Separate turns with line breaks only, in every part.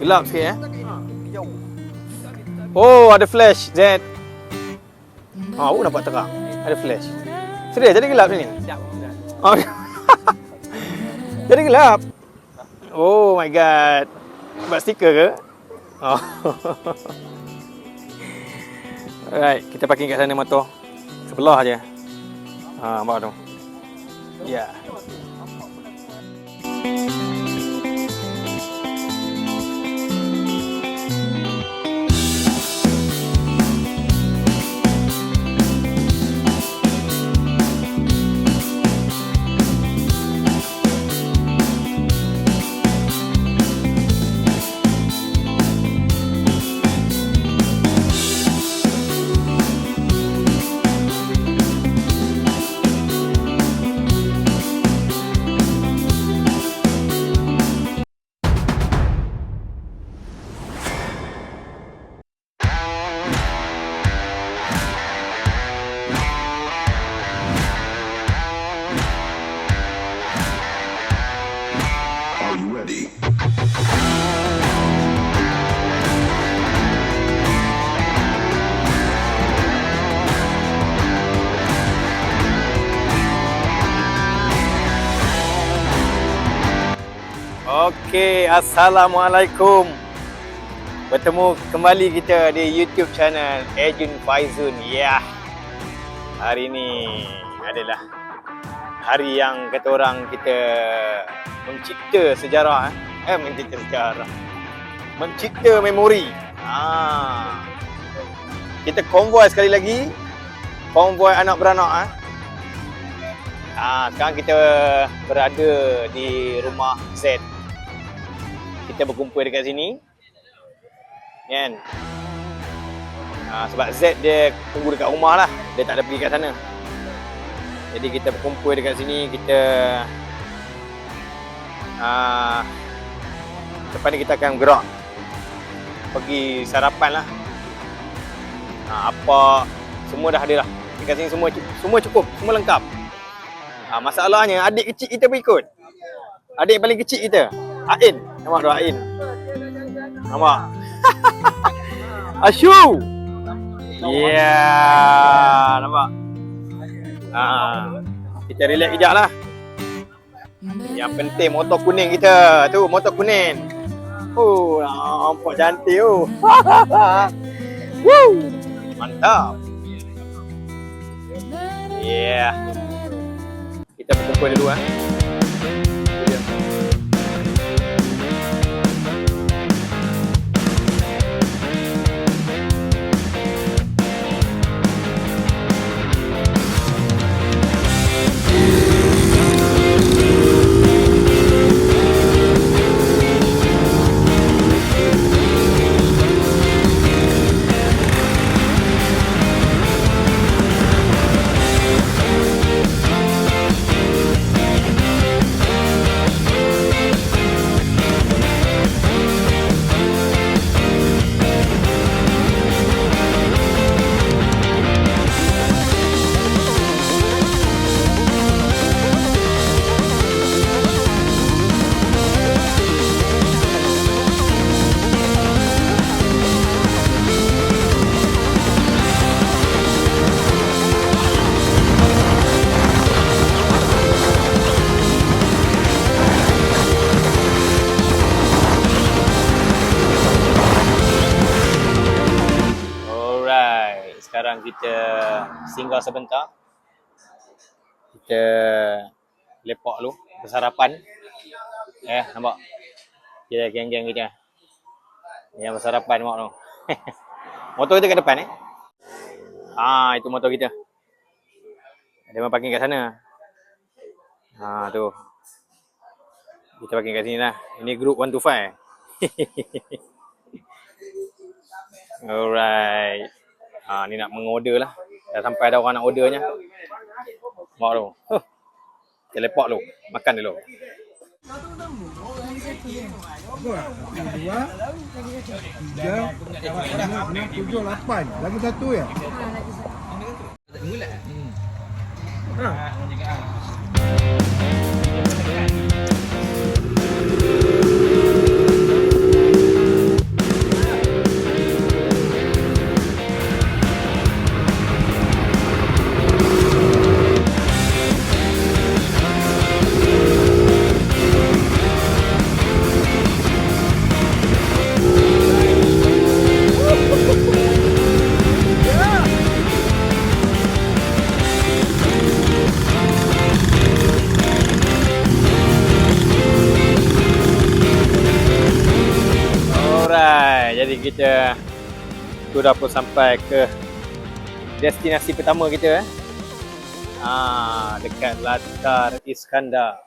Gelap sikit eh. Oh, ada flash Z. Ah, oh nampak terang. Ada flash. Serius jadi gelap sini. Oh. jadi gelap. Oh my god. Buat stiker ke? Oh. Alright, kita parking kat sana motor. Sebelah aja. Ha, nampak tu. Ya. Yeah. Assalamualaikum. Bertemu kembali kita di YouTube channel Ejun Faizun. Ya. Yeah. Hari ini adalah hari yang kata orang kita mencipta sejarah eh. Eh mencipta sejarah. Mencipta memori. Ha. Kita konvoi sekali lagi. Konvoi anak beranak eh. Ha, sekarang kita berada di rumah Z. Kita berkumpul dekat sini. Kan? Ha, sebab Z dia tunggu dekat rumah lah. Dia tak ada pergi kat sana. Jadi kita berkumpul dekat sini. Kita... Ha, lepas ni kita akan bergerak. Pergi sarapan lah. Ha, apa... Semua dah ada lah. Dekat sini semua semua cukup. Semua lengkap. Ha, masalahnya adik kecil kita pun ikut. Adik paling kecil kita. Ain. Nampak tu Ain. Nampak? Asyu. Ya, yeah, nampak. Ha, kita relax kejap lah. Yang penting motor kuning kita. Tu motor kuning. Oh, nampak cantik tu. Woo! Mantap. Yeah. Kita berkumpul dulu eh. Singgah sebentar. Kita lepak dulu, bersarapan. Eh, nampak? Kita geng-geng kita. Yang bersarapan nampak tu. motor kita kat depan eh. Ah, itu motor kita. Ada orang parking kat sana. Ha, tu. Kita parking kat sini lah. Ini group 125. Alright. Ha, ni nak mengorder lah. Dah sampai ada orang nak ordernya. Mak tu. Huh. Kita lepak dulu. Makan dulu.
Dua, tiga, empat, lima, enam, tujuh, lapan. Lagi satu ya?
kita sudah pun sampai ke destinasi pertama kita eh. Ah, dekat Latar Iskandar.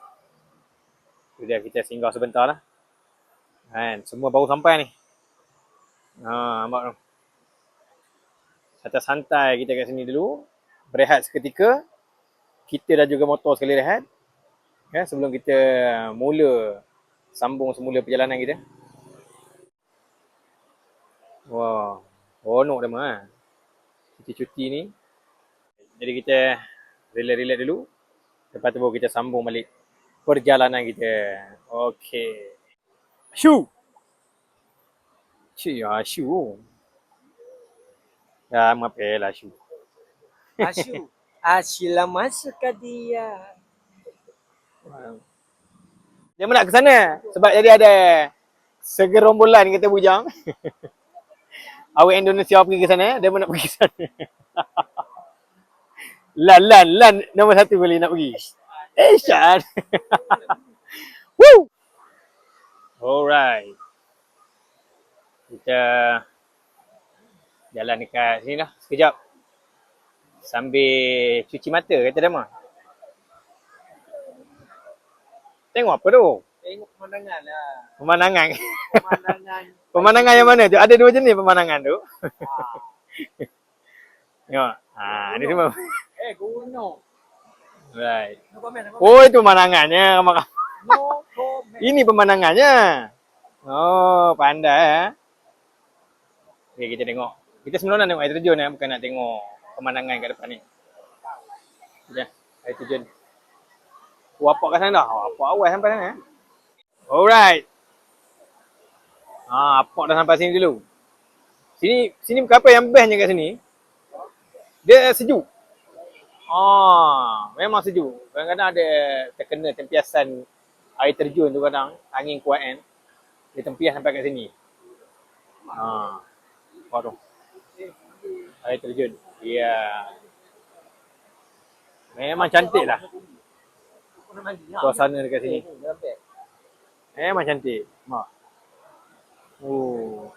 Tu dia kita singgah sebentar lah. Kan, semua baru sampai ni. Ha, nampak tu. Santai-santai kita kat sini dulu. Berehat seketika. Kita dah juga motor sekali rehat. Ya, sebelum kita mula sambung semula perjalanan kita. Wah, seronok dah mah. Cuti-cuti ni. Jadi kita relax-relax dulu. Lepas tu baru kita sambung balik perjalanan kita. Okey. Shoo! Cik, ya, shoo. Ya, mape lah shoo.
Ashu. Ashila masuk ke dia.
Dia nak ke sana sebab jadi ada segerombolan kita bujang. Awak Indonesia pergi ke sana, dia pun nak pergi sana. lan, lan, lan nombor satu boleh nak pergi. Eh, Syad. Woo! Alright. Kita jalan dekat sini lah sekejap. Sambil cuci mata kata dia mah. Tengok apa tu?
Tengok pemandangan lah.
Pemandangan.
Pemandangan.
Pemandangan yang mana tu? Ada dua jenis pemandangan tu. Tengok. Ha, ni semua.
eh, gunung.
Right.
No comment. No
Oh, itu pemandangannya.
No comment.
Ini pemandangannya. Oh, pandai eh. Okay, kita tengok. Kita sebenarnya nak tengok air terjun eh. Bukan nak tengok pemandangan kat depan ni. Ya, air terjun. Wapak kat sana dah. Wapak awal sampai sana eh. Alright. Ha, apak dah sampai sini dulu. Sini sini apa yang bestnya kat sini? Dia sejuk. Ah, memang sejuk. Kadang-kadang ada terkena tempiasan air terjun tu kadang angin kuat kan. Dia tempias sampai kat sini. Ha. Apa tu? Air terjun. Ya. Memang cantik lah suasana dekat sini. Memang cantik. Mak. Oh.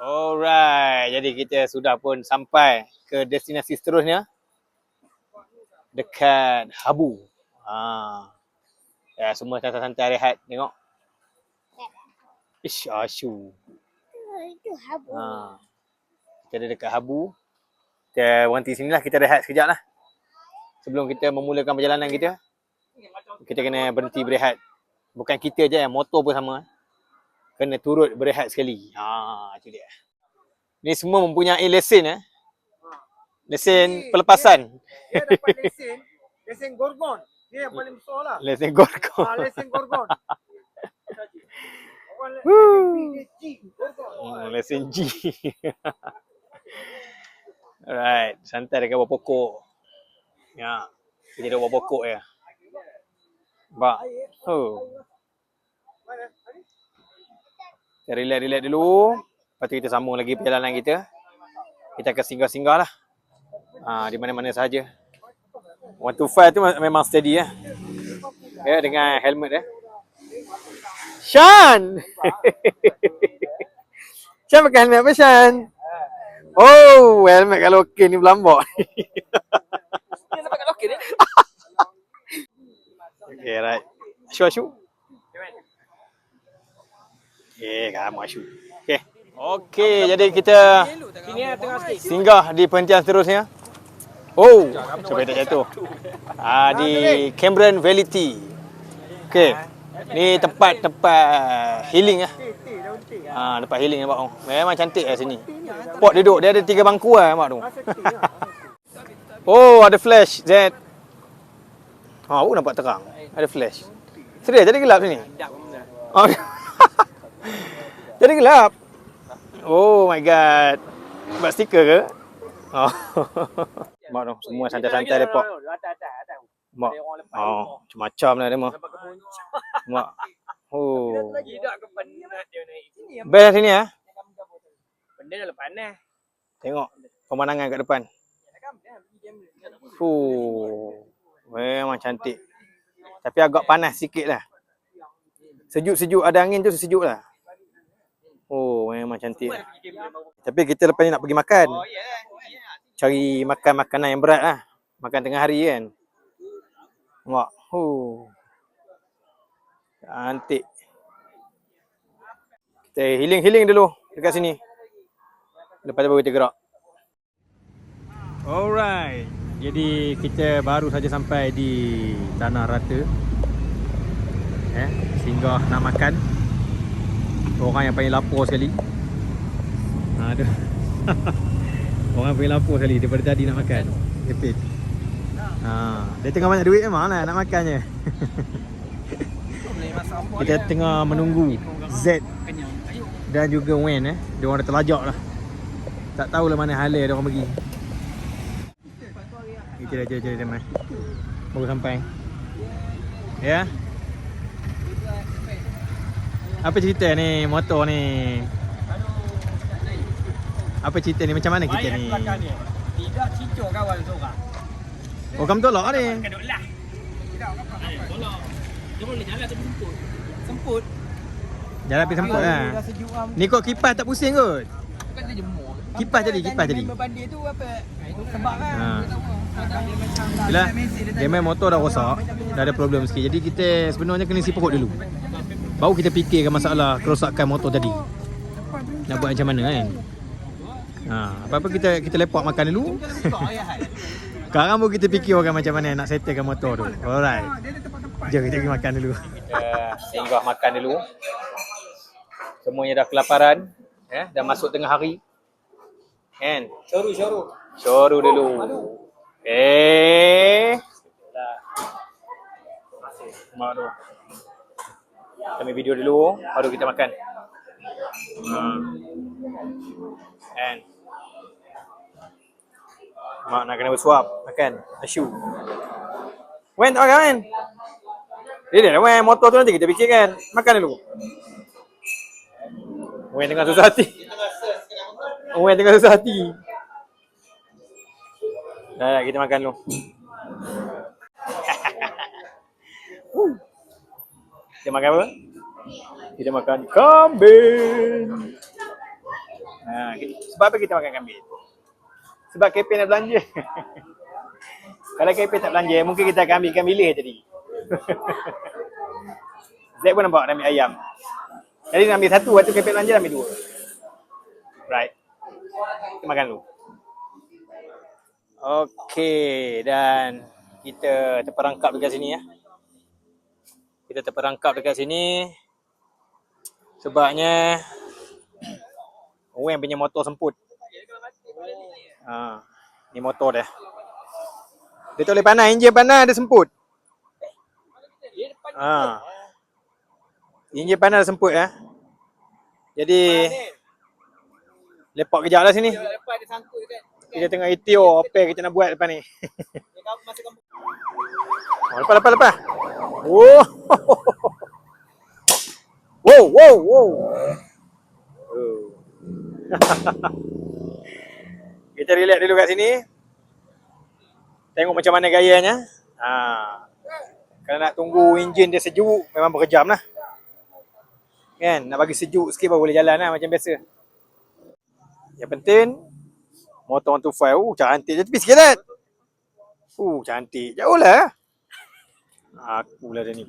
Alright. Jadi kita sudah pun sampai ke destinasi seterusnya. Dekat Habu. Ha. Ya, semua santai-santai rehat. Tengok. Ish, asyu.
Itu habu.
Ha. Kita ada dekat Habu. Kita berhenti sini lah. Kita rehat sekejap lah. Sebelum kita memulakan perjalanan kita. Kita kena berhenti berehat. Bukan kita je yang motor pun sama. Kena turut berehat sekali. Ha, itu dia. Ni semua mempunyai lesen eh. Lesen pelepasan.
Dia dapat lesen. Lesen Gorgon. Dia yang paling besar lah.
Lesen gorgon.
Ha, lesen Gorgon. Orang
Woo.
lesen G.
Hmm, lesen G. Alright, santai dekat bawah pokok. Ya. Kita duduk bawah pokok ya. Nampak? Oh. Kita relax-relax dulu. Lepas tu kita sambung lagi perjalanan kita. Kita akan singgah-singgah lah. Ha, di mana-mana sahaja. 125 tu memang steady ya. Ya, dengan helmet ya. Shan! Shan pakai helmet apa Shan? Oh, helmet kalau okey ni berlambak.
Dia sampai kat lokal dia.
Okay, right. Ashu, Ashu. Okay, kamu Ashu. Okay. Okay, jadi kita
lah
singgah di penghentian seterusnya. Oh, supaya tak jatuh. Ah di Cameron Valley Tea. Okey. Ni tempat-tempat healing ah. Ah tempat healing nampak tu. Memang cantik lah sini. Pot duduk dia ada tiga bangku ah nampak tu. oh, ada flash Z. Ha, oh nampak terang. Ada flash. Serius jadi gelap sini. Oh. jadi gelap. Oh my god. Buat stiker ke? Oh. Mak tu semua santai-santai
atas.
Mak. Oh, macam-macam lah dia
puncak.
Mak. Oh.
Dia
Best sini ah.
Benda dah panas.
Tengok pemandangan kat depan. Fuh. Cantik. Tapi agak panas sikit lah. Sejuk-sejuk ada angin tu sejuk lah. Oh, memang cantik. Tapi kita lepas ni nak pergi makan. Cari makan makanan yang berat lah. Makan tengah hari kan. Tengok. Huh. Cantik. Kita healing-healing dulu dekat sini. Lepas tu baru kita gerak. Alright. Jadi kita baru saja sampai di Tanah Rata. Eh, singgah nak makan. Orang yang paling lapar sekali. Ha, aduh. Orang paling lapar sekali daripada tadi nak makan. Epit. Ha, dia tengah banyak duit memang lah nak makannya. Kita tengah menunggu Z dan juga Wen eh. Dia orang dah terlajak lah. Tak tahulah mana hala dia orang pergi. Kita dah jalan-jalan teman. Baru sampai. Ya. Apa cerita ni motor ni? Apa cerita ni? Macam mana kita ni?
Tidak cicok kawan seorang.
Oh kamu tolak ni.
Kaduk lah. Tolak. Dia boleh jalan tapi semput. Semput.
Jalan pergi semput lah. Ni kau kipas tak pusing kot?
Bukan dia jemur.
Kipas jadi, kipas jadi.
Member bandir tu apa? Sebab kan.
Ha.
Dia tahu. Dia
main motor dah rosak. Dah ada problem sikit. Jadi kita sebenarnya kena isi perut dulu. Baru kita fikirkan masalah kerosakan motor tadi. Nak buat macam mana kan? Ha, apa-apa kita kita lepak makan dulu. Sekarang pun kita fikir orang macam mana nak settlekan motor tu. Alright. Jom kita pergi makan dulu. Kita singgah makan dulu. Semuanya dah kelaparan. Eh, dah masuk tengah hari. Kan?
Syoru, syoru.
Syoru dulu. Eh. Mak tu. Kami video dulu, baru kita makan. Hmm. And Mak nak kena bersuap makan asyuk. Wen tak makan Wen? Dia dah Wen motor tu nanti kita fikirkan. Makan dulu. Wen tengah susah hati. Wen tengah susah hati. Dah, dah kita makan dulu. kita makan apa? Kita makan kambing. Ha, kita, sebab apa kita makan kambing? Sebab KP nak belanja. Kalau KP tak belanja, mungkin kita akan ambilkan bilik tadi. Zack pun nampak nak ambil ayam. Jadi nak ambil satu, waktu KP belanja ambil dua. Right. Kita makan dulu. Okey dan kita terperangkap dekat sini ya. Kita terperangkap dekat sini sebabnya Wen punya motor semput. Ha, ni motor dia. Dia tak boleh panas, enjin panas dia semput. Ha. Enjin panas dia semput ya. Jadi lepak kejap lah sini.
Lepas dia sangkut kan.
Kita tengah itio apa yang kita nak buat lepas ni. Oh, lepas, lepas, lepas. Wow. Wow, wow, wow. Kita relax dulu kat sini. Tengok macam mana gayanya. Ha. Kalau nak tunggu enjin dia sejuk, memang berjam lah. Kan? Nak bagi sejuk sikit baru boleh jalan lah macam biasa. Yang penting, motor 125, uh, cantik je tepi sikit kan? Uh, cantik. Jauh lah. Aku lah dia ni.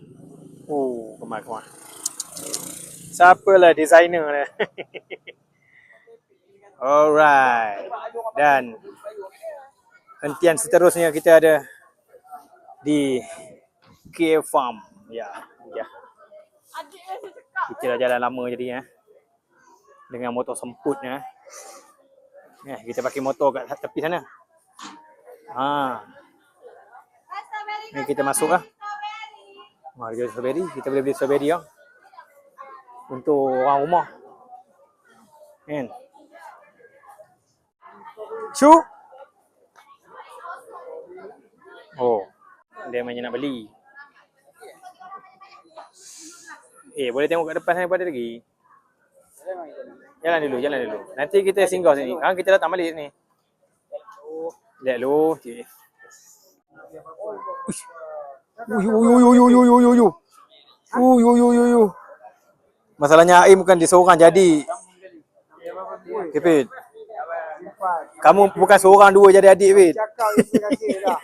Oh, kemar kemar. Siapalah designer dia. Alright. Dan hentian seterusnya kita ada di K Farm. Ya, ya. Kita dah jalan lama jadi ya. Dengan motor semputnya. Ya, kita pakai motor kat tepi sana. Ha. Ni kita masuk lah. Ha, jual strawberry. Kita boleh beli strawberry lah. Untuk orang rumah. Kan? Shu? Oh. Dia macam nak beli. Eh, boleh tengok kat depan sana pada lagi. Jalan dulu, jalan dulu. Nanti kita singgah sini. Sekarang kita datang balik ni. Lihat dulu. Cik. Uish. Uy, uy, uy, uy, uy, uy, uy, uy, uy. Uy, uy, uy, uy, uy. Masalahnya Aim bukan dia seorang jadi Okay, Fit. Kamu bukan seorang dua jadi adik, Fit.
Dah.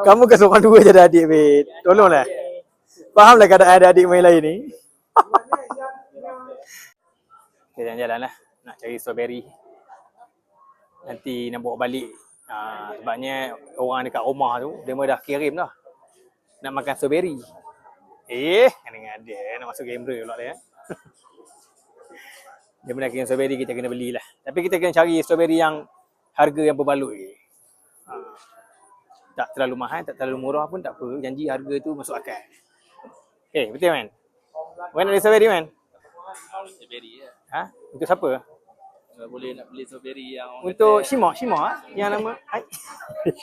Kamu bukan seorang dua jadi adik, Fit. Tolonglah. Fahamlah keadaan adik-adik main lain ni. Okay, jalan-jalan lah. Nak cari strawberry. Nanti nak bawa balik. Ha, sebabnya orang dekat rumah tu, dia dah kirim dah. Nak makan strawberry. Eh, dengan dia nak masuk kamera pula dia. dia pun kirim strawberry, kita kena belilah. Tapi kita kena cari strawberry yang harga yang berbaloi. Ha. Tak terlalu mahal, tak terlalu murah pun tak apa. Janji harga tu masuk akal. Okay, betul man? Mana ada strawberry man?
Strawberry ya.
Ha? Untuk siapa?
Kalau boleh nak beli strawberry yang
Untuk Shima, Shima ah, yang nama Ai.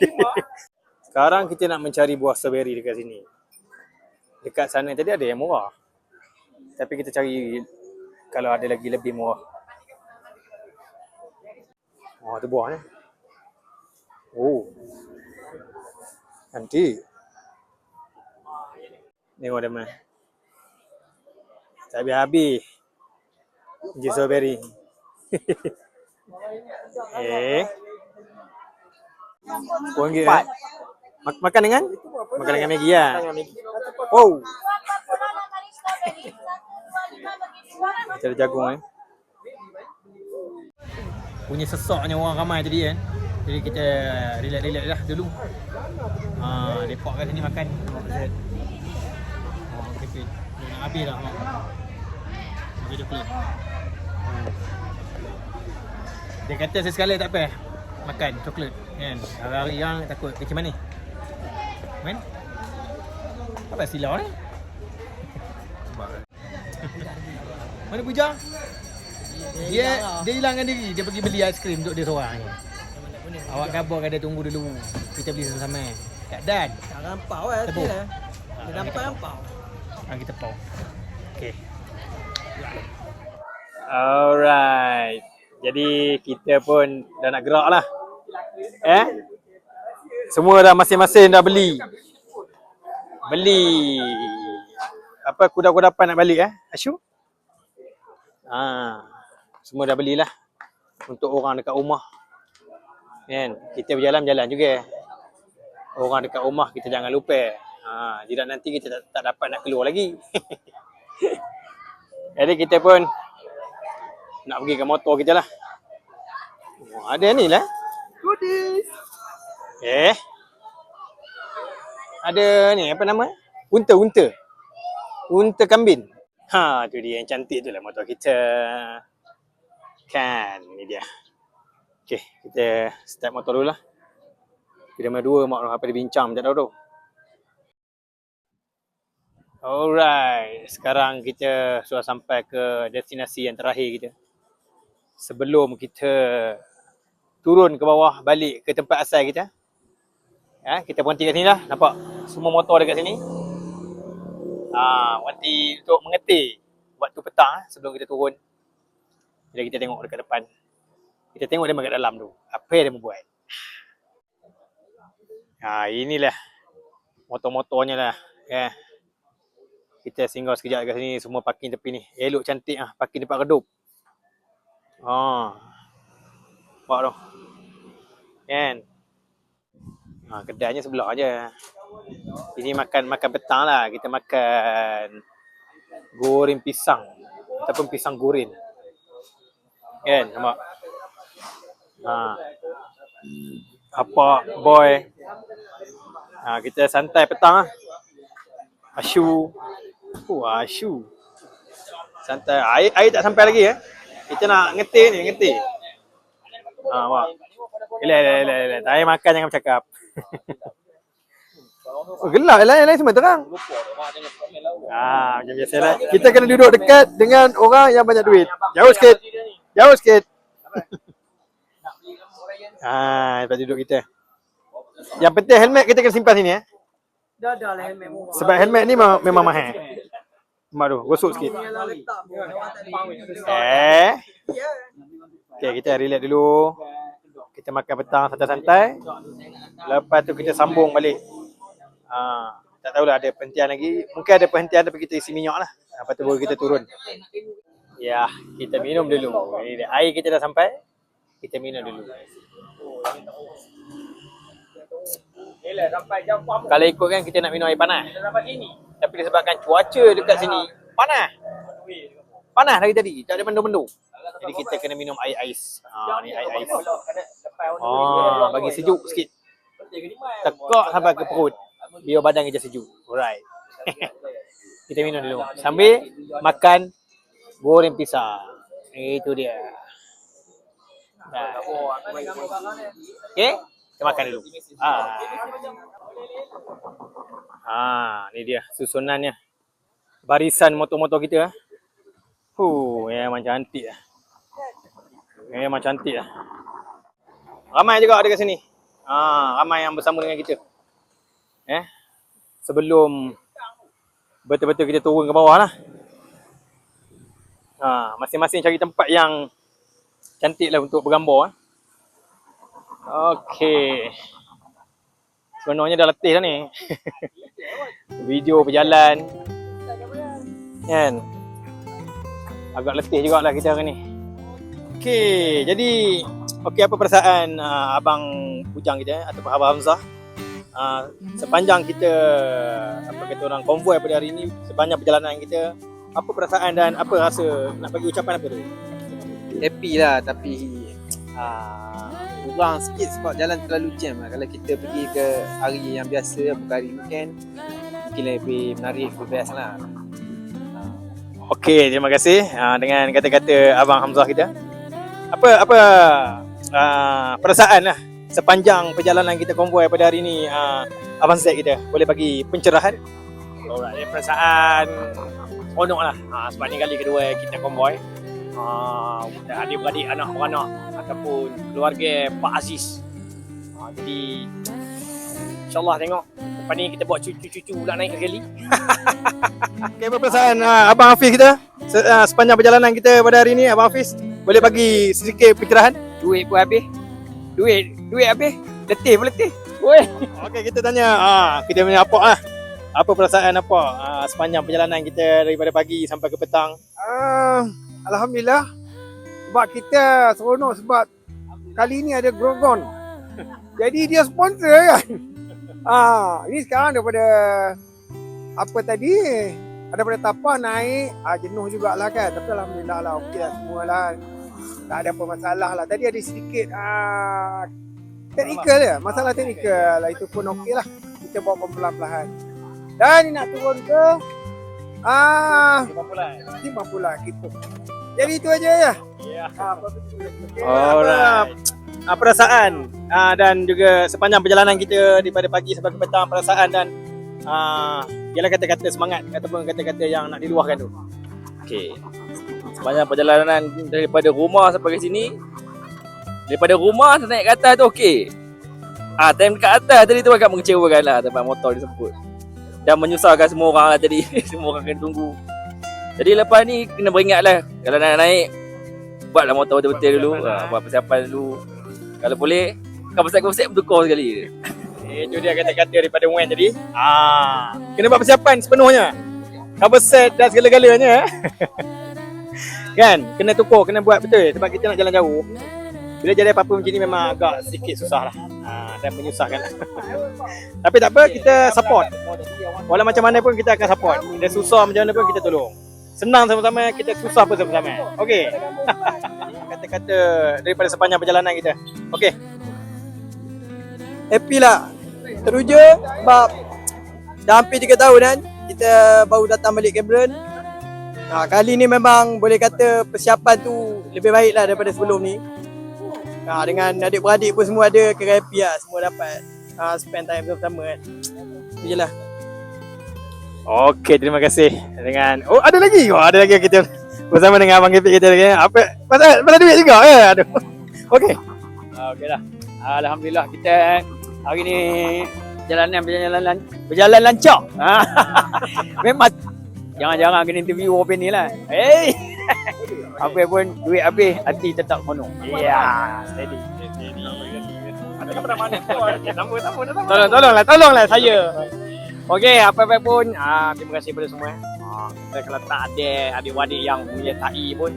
Sekarang kita nak mencari buah strawberry dekat sini. Dekat sana tadi ada yang murah. Tapi kita cari kalau ada lagi lebih murah. Oh, tu buah ni. Oh. Nanti. Tengok dia mana. Tak habis-habis. Strawberry. eh. Ringgit eh? Mak- makan dengan? Makan dengan Maggi lah. Oh. Kita ada jagung eh. Punya sesaknya orang ramai tadi kan. Jadi kita relax-relax lah dulu. Ha, lepak kat sini makan. Oh, okay, okay. Dah nak habis dah. Makan coklat. Hmm. Dia kata sesekali tak apa makan coklat kan. Hari-hari yang takut kecil manis. Kan? Apa silau ni? Mana Puja? Dia dia hilangkan diri, dia pergi beli aiskrim untuk dia seorang ni. Awak khabar kan dia tunggu dulu. Kita beli sama-sama. Kat Dan.
Tak rampau eh
Tepung.
dia. Dia nampak rampau.
Ah, kita pau. Okay. Alright. Jadi kita pun dah nak gerak lah. Eh? Semua dah masing-masing dah beli. Beli. Apa kuda-kudapan nak balik eh? Asyu? Ah, semua dah belilah. Untuk orang dekat rumah. Kan? Kita berjalan-jalan juga. Orang dekat rumah kita jangan lupa. Ha, tidak nanti kita tak, tak dapat nak keluar lagi. Jadi kita pun nak pergi ke motor kita lah. Oh, ada ni lah.
Goodies.
Eh. Ada ni apa nama? Unta, unta. Unta kambing. Ha, tu dia yang cantik tu lah motor kita. Kan, ni dia. Okay, kita start motor dulu lah. Kita nombor dua, mak apa dia bincang macam tu. Alright, sekarang kita sudah sampai ke destinasi yang terakhir kita. Sebelum kita turun ke bawah balik ke tempat asal kita. Ya, kita berhenti kat sini lah. Nampak semua motor dekat sini. Ha, berhenti untuk mengetik waktu petang eh, sebelum kita turun. Jadi kita tengok dekat depan. Kita tengok dia dekat dalam tu. Apa yang dia membuat. Ha, inilah motor-motornya lah. Ya. Kita singgah sekejap dekat sini. Semua parking tepi ni. Elok cantik ah Parking tempat redup. Ha. Nampak tu. Kan? Ha, kedainya sebelah aja. Ini makan makan petang lah. Kita makan goreng pisang. Ataupun pisang goreng. Kan? Nampak? Ha. Apa boy. Ha, kita santai petang lah. Asyu. Oh, asyu. Santai. Air, air tak sampai lagi eh. Kita nak ngetir ni, ngetir. Ha, wah. Elak, elak, elak, elak. Tak payah makan jangan bercakap. oh, gelap lah. Yang lain semua terang. Ha, macam biasa lah. Kita kena duduk dekat dengan orang yang banyak duit. Jauh sikit. Jauh sikit. ha, tempat duduk kita. Yang penting helmet kita kena simpan sini eh.
Dah dah lah helmet.
Sebab helmet ni memang mahal. Mak tu, gosok sikit.
Tak ada.
Eh.
Ya.
Okay, kita relax dulu. Kita makan petang santai-santai. Lepas tu kita sambung balik. Ha, tak tahulah ada penhentian lagi. Mungkin ada penhentian tapi kita isi minyak lah. Lepas tu baru kita turun. Ya, kita minum dulu. Air kita dah sampai. Kita minum dulu.
Yelah sampai jam pam.
Kalau ikut kan kita nak minum air panas.
Kita dapat sini.
Tapi disebabkan cuaca dekat sini panas. Panas dari tadi. Tak ada mendung-mendung. Jadi kita kena minum air ais. Ha, ni air ais. Oh, bagi sejuk sikit. Tekak sampai ke perut. Biar badan kita sejuk. Alright. kita minum dulu. Sambil makan goreng pisang. Itu dia. Okay? Kita makan dulu. Ah. Ha, ni dia susunannya. Barisan motor-motor kita. ah. Huh, memang cantik lah. Memang cantik lah. Ramai juga ada kat sini. Ha, ramai yang bersama dengan kita. Eh? Sebelum betul-betul kita turun ke bawah lah. Ha, masing-masing cari tempat yang cantik lah untuk bergambar. Eh. Okey. Sebenarnya dah letih dah ni. Video berjalan. Kan? Agak letih jugalah kita hari ni. Okey, jadi okey apa perasaan uh, abang bujang kita eh, ataupun abang Hamzah uh, sepanjang kita apa kata orang konvoi pada hari ini sepanjang perjalanan kita apa perasaan dan apa rasa nak bagi ucapan apa tu?
happy lah tapi uh, kurang sikit sebab jalan terlalu jam lah. Kalau kita pergi ke hari yang biasa, bukan hari weekend, mungkin lebih menarik, lebih best lah.
Okey, terima kasih uh, dengan kata-kata abang Hamzah kita. Apa apa uh, perasaan lah sepanjang perjalanan kita konvoi pada hari ini uh, abang Zaid kita boleh bagi pencerahan? Alright, perasaan seronok lah uh, sebab ni kali kedua kita konvoi. Uh, adik-beradik anak-anak ataupun keluarga Pak Aziz. Uh, jadi InsyaAllah tengok Lepas ni kita buat cucu-cucu pula naik sekali. Okay, apa perasaan uh, Abang Hafiz kita se, uh, sepanjang perjalanan kita pada hari ini Abang Hafiz boleh bagi sedikit pencerahan?
Duit pun habis. Duit, duit habis. Letih pun letih. Woi.
Okey kita tanya uh, kita punya apa ah. Apa perasaan apa uh, sepanjang perjalanan kita daripada pagi sampai ke petang?
Ah, Alhamdulillah. Sebab kita seronok sebab kali ni ada Grogon. Jadi dia sponsor kan. Ah, ini sekarang daripada apa tadi? Daripada tapah naik, ah, jenuh jugalah kan. Tapi alhamdulillah lah okey lah semua lah. Tak ada apa masalah lah. Tadi ada sedikit ah, teknikal ya, masalah teknikal lah itu pun okey lah. Kita bawa pelan-pelan. Dan ni nak turun ke ah Lima bulan gitu. Jadi itu aja ya.
Ya.
Ah,
Alright. Uh, perasaan uh, dan juga sepanjang perjalanan kita daripada pagi sampai ke petang perasaan dan uh, ialah kata-kata semangat ataupun kata-kata yang nak diluahkan tu.
Okey. Sepanjang perjalanan daripada rumah sampai ke sini daripada rumah naik ke atas tu okey. Ah, time dekat atas tadi tu agak mengecewakan lah tempat motor disebut. Dan menyusahkan semua orang lah tadi. semua orang kena tunggu. Jadi lepas ni kena beringat lah. Kalau nak naik, buatlah motor betul-betul dulu. Ah, buat persiapan dulu. Kalau boleh, kau pasal-pasal bertukar sekali.
Itu dia kata-kata daripada Wen tadi. Ah, kena buat persiapan sepenuhnya. Cover set dan segala-galanya. eh. kan? Kena tukar, kena buat betul sebab kita nak jalan jauh. Bila jadi apa-apa macam ni memang agak sedikit susah lah. Ah, dan menyusahkan. Tapi tak apa, kita support. Walau macam mana pun kita akan support. Dia susah macam mana pun kita tolong. Senang sama-sama, kita susah pun sama-sama. Okey. Kata-kata daripada sepanjang perjalanan kita. Okey.
Happy lah. Teruja sebab dah hampir 3 tahun kan kita baru datang balik Cameron. Ha, kali ni memang boleh kata persiapan tu lebih baik lah daripada sebelum ni. Ha, dengan adik-beradik pun semua ada kira happy lah. Semua dapat ha, spend time bersama kan. Itu je lah.
Okey, terima kasih. Dengan Oh, ada lagi. Oh, ada lagi kita bersama dengan abang Kepik kita lagi. Apa pasal pasal duit juga ya? Aduh. Okey. Okey dah. Alhamdulillah kita hari ni jalanan berjalan lan berjalan lancar. Ha. Memang jangan-jangan kena interview apa ni lah. Hey. apa pun duit habis hati tetap penuh. Ya, yeah. steady. Steady. Ada nama mana? Nama nama Tolong tolonglah tolonglah saya. Okey, apa-apa pun ah terima kasih kepada semua.
Ha, kita kalau tak ada adik-adik yang menyertai pun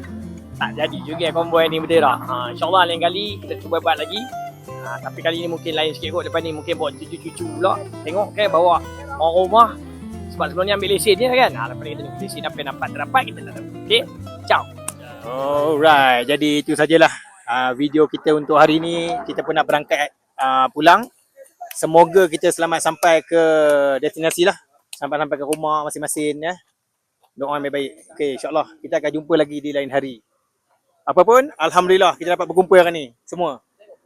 tak jadi juga konvoi ni betul tak? Ha, InsyaAllah lain kali kita cuba buat lagi. Ha, tapi kali ni mungkin lain sikit kot. Lepas ni mungkin bawa cucu-cucu pula. Tengok kan bawa orang rumah. Sebab sebelum ni ambil lesen je kan. Ha, lepas ni kita tengok lesen apa yang dapat tak dapat kita tak tahu. Okay? Ciao.
Alright, jadi itu sajalah uh, video kita untuk hari ini. Kita pun nak berangkat uh, pulang. Semoga kita selamat sampai ke destinasi lah. Sampai-sampai ke rumah masing-masing ya. Doa yang baik-baik. Okay, insyaAllah kita akan jumpa lagi di lain hari. Apapun, Alhamdulillah kita dapat berkumpul hari ni. Semua.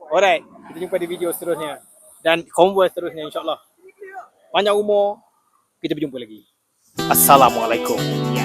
Alright, kita jumpa di video seterusnya. Dan konvoi seterusnya insyaAllah. Banyak umur, kita berjumpa lagi. Assalamualaikum.